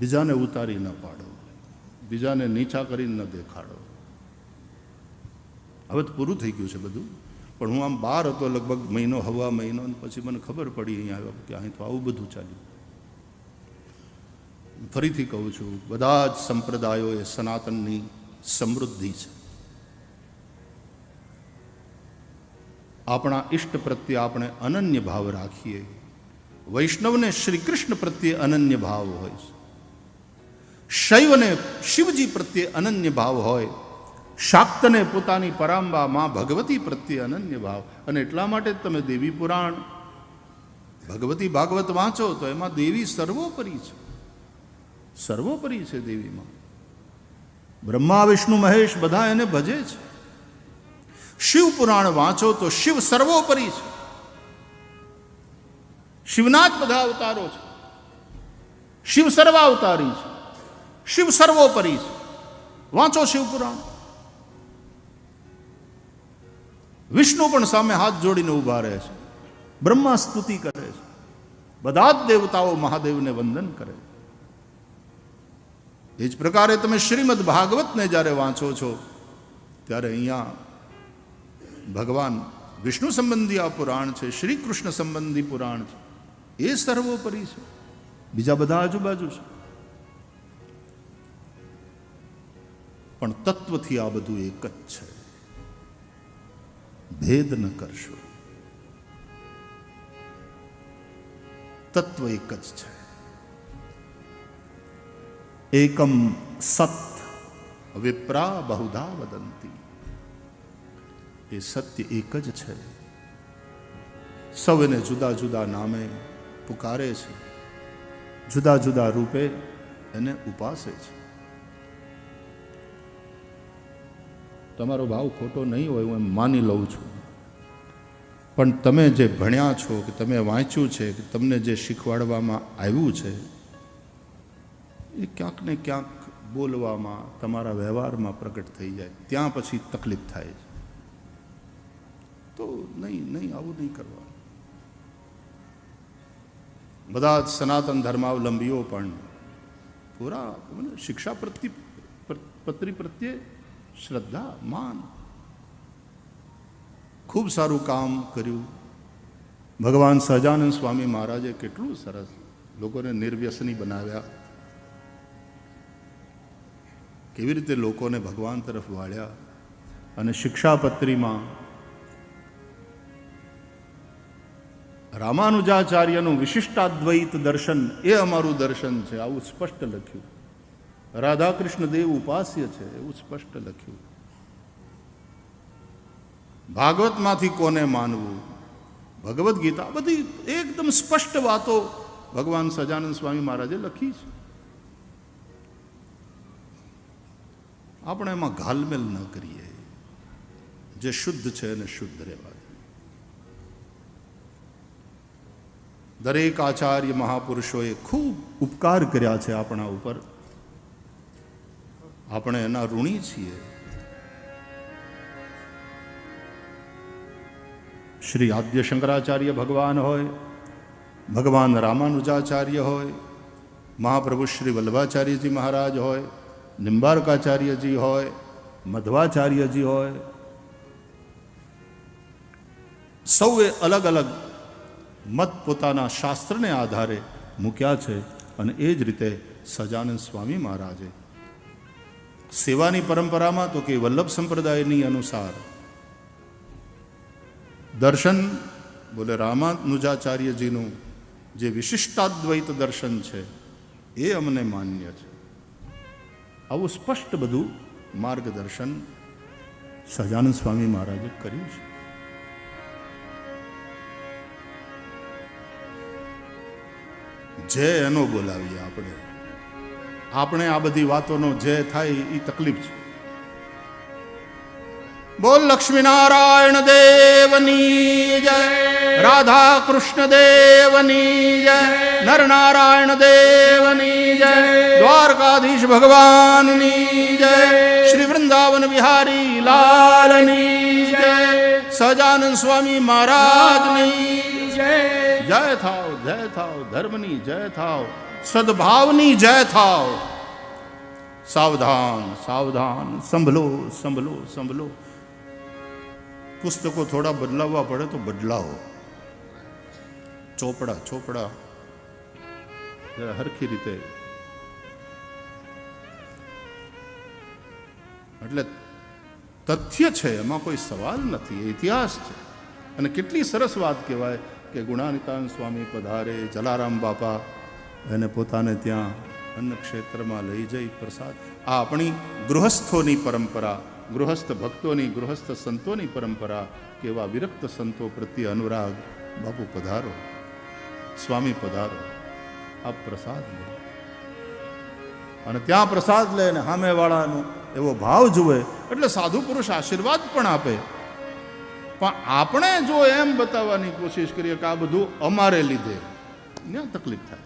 બીજાને ઉતારી ન પાડો, બીજાને નીચા કરીને ન દેખાડો. હવે તો પૂરું થઈ ગયું છે બધું. પણ હું આમ બહાર હતો લગભગ મહિનો, હવા મહિનો પછી મને ખબર પડી અહીંયા આવ્યો કે અહીં તો આવું બધું ચાલ્યું. ફરીથી કહું છું, બધા જ સંપ્રદાયો એ સનાતનની સમૃદ્ધિ છે. આપણા ઈષ્ટ પ્રત્યે આપણે અનન્ય ભાવ રાખીએ. વૈષ્ણવને શ્રી કૃષ્ણ પ્રત્યે અનન્ય ભાવ હોય છે. શૈવને શિવજી પ્રત્યે અનન્ય ભાવ હોય, શાક્તને પોતાની પરાંબા માં ભગવતી પ્રત્યે અનન્ય ભાવ. અને એટલા માટે જ તમે દેવી પુરાણ, ભગવતી ભાગવત વાંચો તો એમાં દેવી સર્વોપરી છે. સર્વોપરી છે દેવીમાં. બ્રહ્મા, વિષ્ણુ, મહેશ બધા એને ભજે છે. શિવ પુરાણ વાંચો તો શિવ સર્વોપરી છે. શિવના જ બધા અવતારો છે. શિવ સર્વાવતારી છે. શિવ સર્વોપરી છે. વાંચો શિવપુરાણ વિષ્ણુ પણ સામે હાથ જોડીને ઊભા રહે છે. બ્રહ્મા સ્તુતિ કરે છે. બધા જ દેવતાઓ મહાદેવને વંદન કરે એ જ પ્રકારે તમે શ્રીમદ ભાગવતને જ્યારે વાંચો છો, ત્યારે અહીંયા ભગવાન વિષ્ણુ સંબંધી આ પુરાણ છે, શ્રી કૃષ્ણ સંબંધી પુરાણ છે. એ સર્વોપરી છે. બીજા બધા આજુબાજુ છે. પણ તત્વથી આ બધું એક જ છે. ભેદ ન કરશો. તત્વ એક જ છે. એકમ સત વિપ્રા બહુધા વદંતી. એ સત્ય એક જ છે. સૌ એને જુદા જુદા નામે પુકારે છે. જુદા જુદા રૂપે એને ઉપાસે છે. તમારો ભાવ ખોટો નહીં હોય હું એમ માની લઉં છું. પણ તમે જે ભણ્યા છો કે તમે વાંચ્યું છે કે તમને જે શીખવાડવામાં આવ્યું છે, એ ક્યાંક ને ક્યાંક બોલવામાં, તમારા વ્યવહારમાં પ્રગટ થઈ જાય. ત્યાં પછી તકલીફ થાય છે. તો નહીં નહીં, આવું નહીં કરવાનું બધા જ સનાતન ધર્માવલંબીઓ પણ પૂરા શિક્ષા પ્રત્યે પત્રી પ્રત્યે શ્રદ્ધા, માન. ખૂબ સારું કામ કર્યું. ભગવાન સહજાનંદ સ્વામી મહારાજે કેટલું સરસ લોકોને નિર્વ્યસની બનાવ્યા. કેવી રીતે લોકોને ભગવાન તરફ વાળ્યા અને શિક્ષાપત્રીમાં રામાનુજાચાર્યનું વિશિષ્ટાદ્વૈત દર્શન એ અમારું દર્શન છે, આવું સ્પષ્ટ લખ્યું. રાધાકૃષ્ણ દેવ ઉપાસ્ય છે એવું સ્પષ્ટ લખ્યું. ભાગવતમાંથી કોને માનવું? ભગવદ્ ગીતા બધી એકદમ સ્પષ્ટ વાતો ભગવાન સજાનંદ સ્વામી મહારાજે લખી છે. આપણે એમાં ઘાલમેલ ન કરીએ. જે શુદ્ધ છે એને શુદ્ધ રહેવા દરેક આચાર્ય મહાપુરુષોએ ખૂબ ઉપકાર કર્યા છે આપણા ઉપર. આપણે એના ઋણી છીએ. શ્રી આદ્ય શંકરાચાર્ય ભગવાન હોય, ભગવાન રામાનુજાચાર્ય હોય, મહાપ્રભુ શ્રી વલ્લભાચાર્યજી મહારાજ હોય, નિંબારકાચાર્યજી હોય, મધ્વાચાર્યજી હોય, સૌએ અલગ અલગ મત પોતાના શાસ્ત્રને આધારે મૂક્યા છે અને એ જ રીતે સજાનંદ સ્વામી મહારાજે સેવાની પરંપરામાં તો કે વલ્લભ સંપ્રદાયની અનુસાર. દર્શન, બોલે રામાનુજાચાર્યજીનું જે વિશિષ્ટાદ્વૈત દર્શન છે, એ અમને માન્ય છે. આવું સ્પષ્ટ બધું માર્ગદર્શન સજાનંદ સ્વામી મહારાજે કર્યું છે. જય એનો બોલાવીએ આપણે. આપણે આ બધી વાતોનો જે થાય એ તકલીફ છે. બોલ લક્ષ્મીનારાયણ દેવની જય રાધા કૃષ્ણ દેવની જય, નરનારાયણ દેવની જય, દ્વારકાધીશ ભગવાનની જય, શ્રી વૃંદાવન બિહારી લાલની જય, સજાનંદ સ્વામી મહારાજની જય. જય થાવ જય થાવ, ધર્મની જય થાવ. સદભાવની જય થાવ. સાવધાન સાવધાન, સંભલો સંભલો સંભલો. પુસ્તકો થોડા બદલાવવા પડે તો બદલાવો. ચોપડા ચોપડા. હરખી રીતે. એટલે તથ્ય છે, એમાં કોઈ સવાલ નથી ઇતિહાસ છે. અને કેટલી સરસ વાત કહેવાય કે ગુણાનિતાન સ્વામી પધારે જલારામ બાપા. એને પોતાને ત્યાં અન્ન ક્ષેત્રમાં લઈ જઈ પ્રસાદ. આ આપણી ગૃહસ્થોની પરંપરા, ગૃહસ્થ ભક્તોની, ગૃહસ્થ સંતોની પરંપરા કે એવા વિરક્ત સંતો પ્રત્યે અનુરાગ. બાપુ પધારો. સ્વામી પધારો. આ પ્રસાદ લો. અને ત્યાં પ્રસાદ લે ને સામેવાળાનો એવો ભાવ જુએ, એટલે સાધુ પુરુષ આશીર્વાદ પણ આપે. પણ આપણે જો એમ બતાવવાની કોશિશ કરીએ કે આ બધું અમારે લીધે ત્યાં તકલીફ થાય.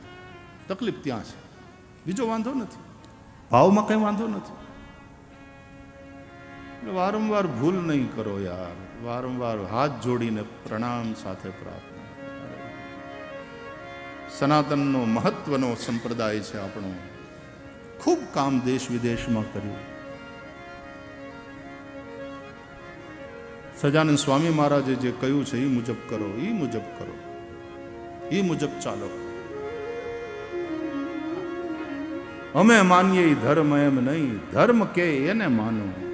તકલીફ ત્યાં છે. બીજો વાંધો નથી. ભાવમાં કંઈ વાંધો નથી. વારંવાર ભૂલ નહીં કરો યાર. વારંવાર હાથ જોડીને પ્રણામ સાથે પ્રાર્થના સનાતનનો મહત્વનો સંપ્રદાય છે આપણો. ખૂબ કામ દેશ વિદેશમાં કર્યું. સજાનંદ સ્વામી મહારાજે જે કહ્યું છે એ મુજબ કરો એ મુજબ કરો. એ મુજબ ચાલો. અમે માનીએ ધર્મ એમ નહીં. ધર્મ કે એને માનો.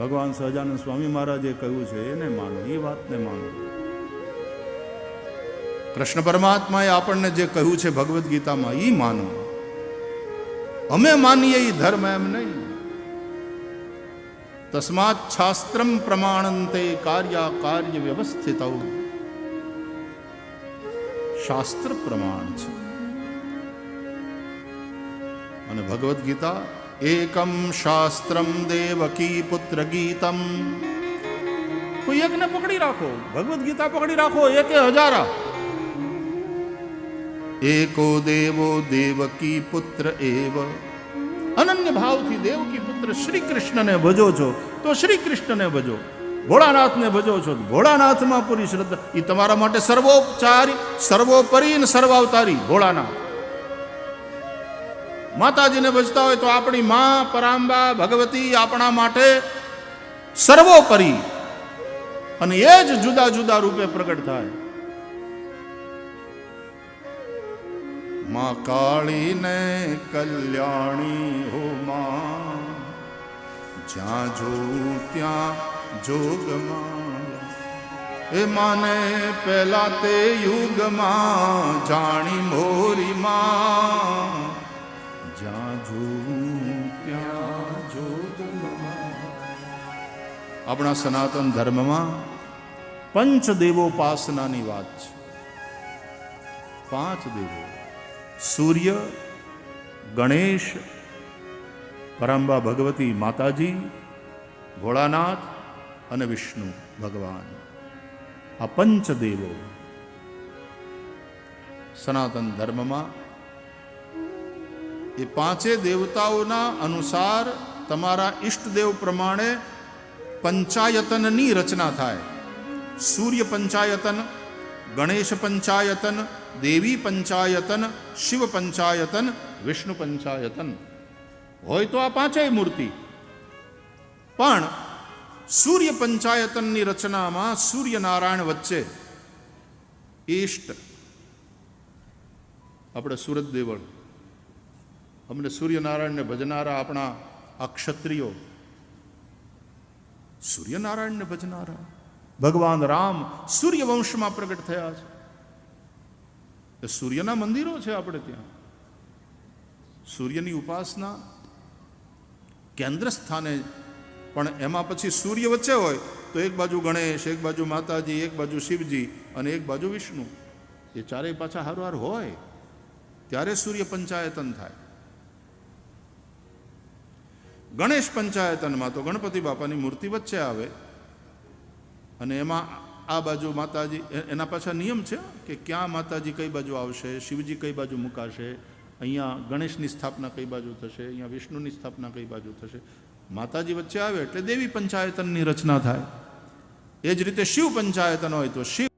ભગવાન સહજાનંદ સ્વામી મહારાજે કહ્યું છે, એને માનો એ વાતને માનો. કૃષ્ણ પરમાત્માએ આપણને જે કહ્યું છે ભગવદ્ ગીતામાં એ માનો. અમે માનીએ એ ધર્મ એમ નહીં. તસ્માત શાસ્ત્રમ પ્રમાણંતે કાર્યા કાર્ય વ્યવસ્થિત. શાસ્ત્ર પ્રમાણ છે. અને ભગવદ્ ગીતા એકમ શાસ્ત્રમ દેવકી પુત્ર ગીતમ. કોઈ એકને પકડી રાખો, ભગવદ્ ગીતા પકડી રાખો, એકે હજારા. એકો દેવો દેવકી પુત્ર એવ. અનન્ય ભાવથી દેવકી પુત્ર શ્રી કૃષ્ણને ભજો છો, તો શ્રી કૃષ્ણને ભજો. ભોળાનાથને ભજો છો ભોળાનાથમાં પૂરી શ્રદ્ધા. એ તમારા માટે સર્વોપચારી, સર્વોપરી ને સર્વાવતારી ભોળાનાથ. માતાજીને ભજતા હોય તો આપણી મા પરાંબા ભગવતી આપણા માટે સર્વોપરી અને એ જ જુદા જુદા રૂપે પ્રગટ થાય. માં કાળીને કલ્યાણી હો માં, જ્યાં જો ત્યાં જોગમાં એ માને પહેલા તે યુગમાં જાણી મોરી માં. આપણા સનાતન ધર્મમાં પંચદેવોપાસનાની વાત છે. પાંચ દેવો. સૂર્ય, ગણેશ પરંબા ભગવતી માતાજી, ભોળાનાથ અને વિષ્ણુ ભગવાન. આ પંચદેવો. સનાતન ધર્મમાં એ પાંચે દેવતાઓના અનુસાર તમારા ઈષ્ટદેવ પ્રમાણે પંચાયતનની રચના થાય. સૂર્ય પંચાયતન, ગણેશ પંચાયતન, દેવી પંચાયતન, શિવ પંચાયતન, વિષ્ણુ પંચાયતન. હોય તો આ પાંચેય મૂર્તિ. પણ સૂર્ય પંચાયતનની રચનામાં સૂર્યનારાયણ વચ્ચે ઈષ્ટ. આપણે સુરત દેવળ અમને સૂર્યનારાયણને ભજનારા આપણા આ સૂર્યનારાયણને ભજનારા. ભગવાન રામ સૂર્યવંશમાં પ્રગટ થયા છે. સૂર્યના મંદિરો છે આપણે ત્યાં. સૂર્યની ઉપાસના કેન્દ્ર સ્થાને પણ એમાં પછી સૂર્ય વચ્ચે હોય તો એક બાજુ ગણેશ, એક બાજુ માતાજી, એક બાજુ શિવજી અને એક બાજુ વિષ્ણુ. એ ચારેય પાછા હારવાર હોય. ત્યારે સૂર્ય પંચાયતન થાય. ગણેશ પંચાયતનમાં તો ગણપતિ બાપાની મૂર્તિ વચ્ચે આવે. અને એમાં આ બાજુ માતાજી એના પાછા નિયમ છે કે ક્યાં માતાજી કઈ બાજુ આવશે, શિવજી કઈ બાજુ મુકાશે, અહીંયા ગણેશની સ્થાપના કઈ બાજુ થશે, અહીંયા વિષ્ણુની સ્થાપના કઈ બાજુ થશે. માતાજી વચ્ચે આવે એટલે દેવી પંચાયતનની રચના થાય. એ જ રીતે શિવ પંચાયતન હોય તો શિવ